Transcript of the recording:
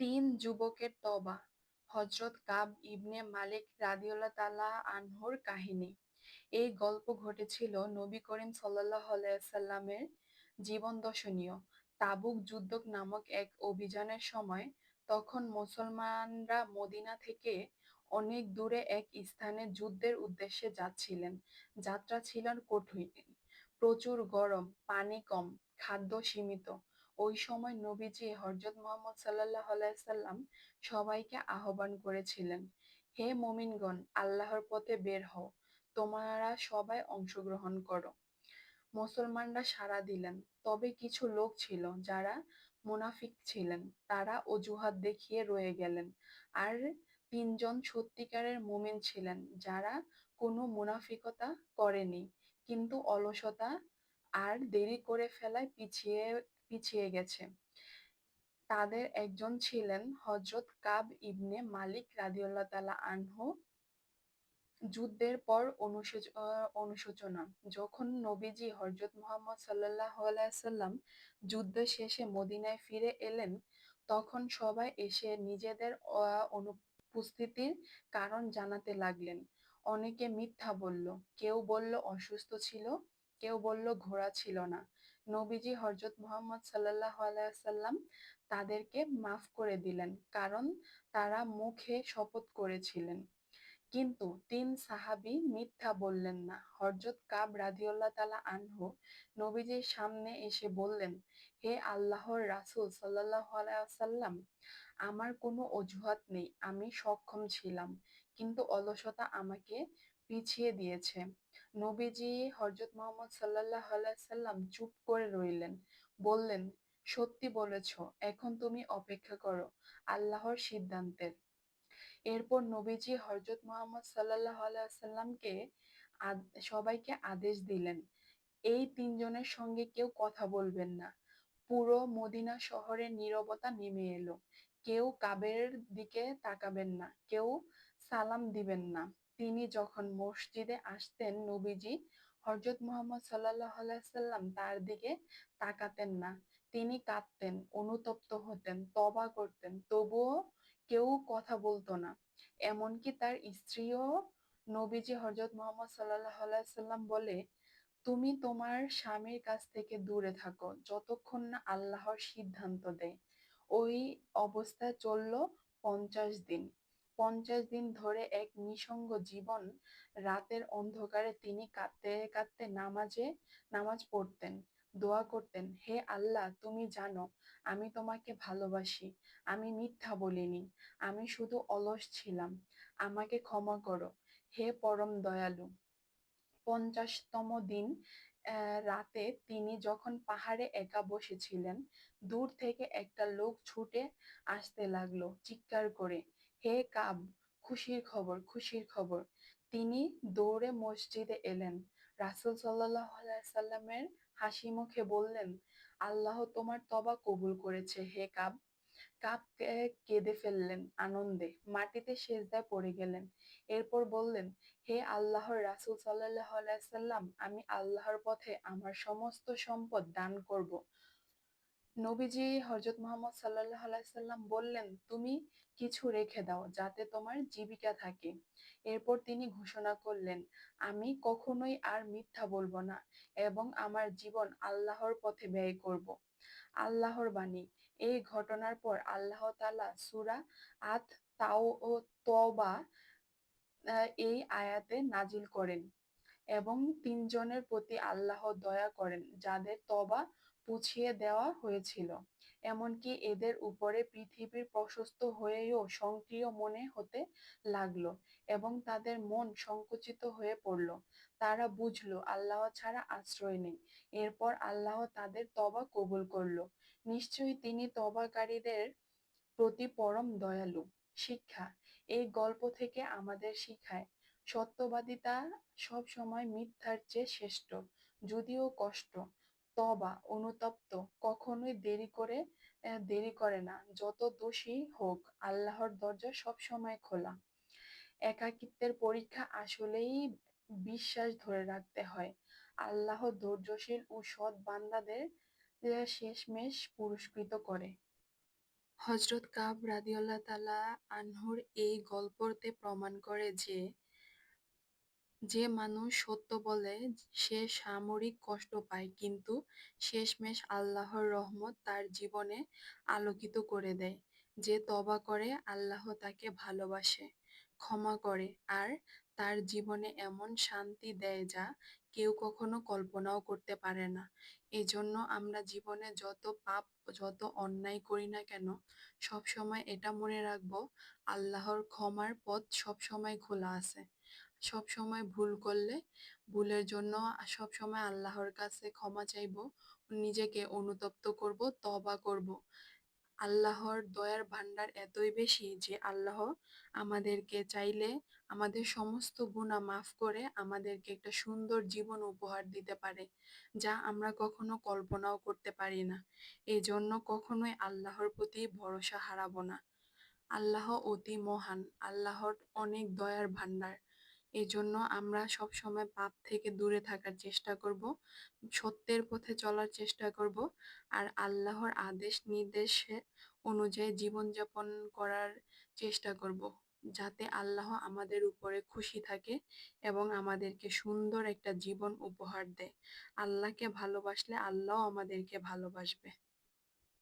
তিন যুবকের তবা হজরত কাব ইবনে মালিক রাদিউল্লাহ তালা আনহুর কাহিনী। এই গল্প ঘটেছিল নবী করিম সাল্লাহ সাল্লামের জীবন দর্শনীয়। তাবুক যুদ্ধ নামক এক অভিযানের সময় তখন মুসলমানরা মদিনা থেকে অনেক দূরে এক স্থানে যুদ্ধের উদ্দেশ্যে যাচ্ছিলেন। যাত্রা ছিল কঠিন, প্রচুর গরম, পানি কম, খাদ্য সীমিত ওই সময় নবীজি হজরত মোহাম্মদ সাল্লাহ সাল্লাম সবাইকে আহ্বান করেছিলেন, হে মমিনগণ, আল্লাহর পথে বের হও, তোমরা সবাই অংশগ্রহণ করো। মুসলমানরা সাড়া দিলেন, তবে কিছু লোক ছিল যারা মুনাফিক ছিলেন, তারা অজুহাত দেখিয়ে রয়ে গেলেন, আর তিনজন সত্যিকারের মুমিন ছিলেন যারা কোনো মুনাফিকতা করেনি, কিন্তু অলসতা আর দেরি করে ফেলায় পিছিয়ে পিছিয়ে গেছে। তাদের একজন ছিলেন হজরত কাব ইবনে মালিক রাদিউল্লাহ তালা আনহু। যুদ্ধের পর অনুশোচনা। যখন নবীজি হজরত মোহাম্মদ সাল্লাহ সাল্লাম যুদ্ধ শেষে মদিনায় ফিরে এলেন, তখন সবাই এসে নিজেদের অনুপস্থিতির কারণ জানাতে লাগলেন। অনেকে মিথ্যা বলল, কেউ বলল অসুস্থ ছিল, কেউ বলল ঘোড়া ছিল না। নবীজি হজরত মোহাম্মদ সাল্লাহ সাল্লাম তাদেরকে মাফ করে দিলেন, কারণ তারা মুখে শপথ করেছিলেন। কিন্তু তিন সাহাবি মিথ্যা বললেন না। হরজত কাব রাদিউল্লাহ তালা আনহু নবীজির সামনে এসে বললেন, হে আল্লাহর রাসুল সাল্লাহ সাল্লাম আমার কোনো অজুহাত নেই, আমি সক্ষম ছিলাম। কিন্তু অলসতা আমাকে পিছিয়ে দিয়েছে। নবীজি হরজত মোহাম্মদ সাল্লাহ সাল্লাম চুপ করে রইলেন। বললেন, সত্যি বলেছ, এখন তুমি অপেক্ষা করো, আল্লাহর সিদ্ধান্তের। এরপর নবীজি হরজত মোহাম্মদ সাল্লাহ সাল্লামকে সবাইকে আদেশ দিলেন, এই তিনজনের সঙ্গে কেউ কথা বলবেন না। পুরো মদিনা শহরে নীরবতা নেমে এলো। কেউ কাবের দিকে তাকাবেন না, কেউ সালাম দিবেন না। তিনি যখন মসজিদে আসতেন, নবীজি হরজত মোহাম্মদ সাল্লাম তার দিকে তাকাতেন না। তিনি কাঁদতেন, অনুতপ্ত হতেন তবা করতেন, তবুও কেউ কথা বলতো না। এমনকি তার স্ত্রীও নবীজি হজরত মোহাম্মদ সাল্লাহ সাল্লাম বলে, তুমি তোমার স্বামীর কাছ থেকে দূরে থাকো, যতক্ষণ না আল্লাহর সিদ্ধান্ত দেয়। ওই অবস্থা চলল পঞ্চাশ দিন। পঞ্চাশ দিন ধরে এক নিঃসঙ্গ জীবন রাতের অন্ধকারে তিনি কাঁদতে কাঁদতে নামাজে, নামাজ পড়তেন, দোয়া করতেন, হে আল্লাহ, তুমি জানো, আমি তোমাকে ভালোবাসি, আমি মিথ্যা বলিনি, আমি শুধু অলস ছিলাম, আমাকে ক্ষমা করো, হে পরম দয়ালু। পঞ্চাশতম দিন রাতে তিনি যখন পাহাড়ে একা বসেছিলেন, দূর থেকে একটা লোক ছুটে আসতে লাগল, চিৎকার করে, হে কাব, খুশির খবর খুশির খবর। তিনি দৌড়ে মসজিদে এলেন। রাসুল সাল্লাহ সাল্লামের হাসি মুখে বললেন, আল্লাহ তোমার তবা কবুল করেছে, হে কাব। কাপ কেঁদে ফেললেন, আনন্দে। মাটিতে সেজদায় পড়ে গেলেন। এরপর বললেন, হে আল্লাহর রাসুল সাল্লাহ সাল্লাম, আমি আল্লাহর পথে আমার সমস্ত সম্পদ দান করব। নবীজি হজরত মোহাম্মদ সাল্লাহ সাল্লাম বললেন, তুমি কিছু রেখে দাও যাতে তোমার জীবিকা থাকে। এরপর তিনি ঘোষণা করলেন, আমি কখনোই আর মিথ্যা বলব না এবং আমার জীবন আল্লাহর পথে ব্যয় করব। আল্লাহর বাণী। এই ঘটনার পর আল্লাহ তালা সুরা আত তাও ও তবা এই আয়াতে নাজিল করেন এবং তিনজনের প্রতি আল্লাহ দয়া করেন, যাদের তবা পুছিয়ে দেওয়া হয়েছিল। এমনকি এদের উপরে পৃথিবীর প্রশস্ত হয়েও সক্রিয় মনে হতে লাগল এবং তাদের মন সংকুচিত হয়ে পড়ল। তারা বুঝলো, আল্লাহ ছাড়া আশ্রয় নেই। এরপর আল্লাহ তাদের তবা কবুল করল। নিশ্চয়ই তিনি তবাকারীদের প্রতি পরম দয়ালু। শিক্ষা, এই গল্প থেকে আমাদের শিখায়, সত্যবাদিতা সব সময় মিথ্যার চেয়ে শ্রেষ্ঠ, যদিও কষ্ট। তবা অনুতপ্ত, কখনোই দেরি করে দেরি করে না। যত দোষী হোক, আল্লাহর দরজা সব সময় খোলা। একাকিত্বের পরীক্ষা আসলেই বিশ্বাস ধরে রাখতে হয়। আল্লাহ ধৈর্যশীল ও সৎ বান্দাদের শেষমেশ পুরস্কৃত করে। হজরত কাব রাদিয়াল্লাহু তাআলা আনহুর এই গল্পতে প্রমাণ করে যে যে মানুষ সত্য বলে, সে সামরিক কষ্ট পায়। কিন্তু শেষমেশ আল্লাহর রহমত তার জীবনে আলোকিত করে দেয়। যে তবা করে, আল্লাহ তাকে ভালোবাসে, ক্ষমা করে আর তার জীবনে এমন শান্তি দেয় যা কেউ কখনো কল্পনাও করতে পারে না। এজন্য আমরা জীবনে যত পাপ, যত অন্যায় করি না কেন সব সময় এটা মনে রাখব, আল্লাহর ক্ষমার পথ সব সময় খোলা আছে। সব সময় ভুল করলে ভুলের জন্য সব সময় আল্লাহর কাছে ক্ষমা চাইব, নিজেকে অনুতপ্ত করব তবা করব। আল্লাহর দয়ার ভান্ডার এতই বেশি যে আল্লাহ আমাদেরকে চাইলে আমাদের সমস্ত গুনাহ মাফ করে আমাদেরকে একটা সুন্দর জীবন উপহার দিতে পারে, যা আমরা কখনো কল্পনাও করতে পারি না। এই জন্য কখনোই আল্লাহর প্রতি ভরসা হারাবো না। আল্লাহ অতি মহান, আল্লাহর অনেক দয়ার ভান্ডার এজন্য আমরা সব সময় পাপ থেকে দূরে থাকার চেষ্টা করব, সত্যের পথে চলার চেষ্টা করব আর আল্লাহর আদেশ নির্দেশে অনুযায়ী জীবনযাপন করার চেষ্টা করব, যাতে আল্লাহ আমাদের উপরে খুশি থাকে এবং আমাদেরকে সুন্দর একটা জীবন উপহার দেয়। আল্লাহকে ভালোবাসলে আল্লাহ আমাদেরকে ভালোবাসবে।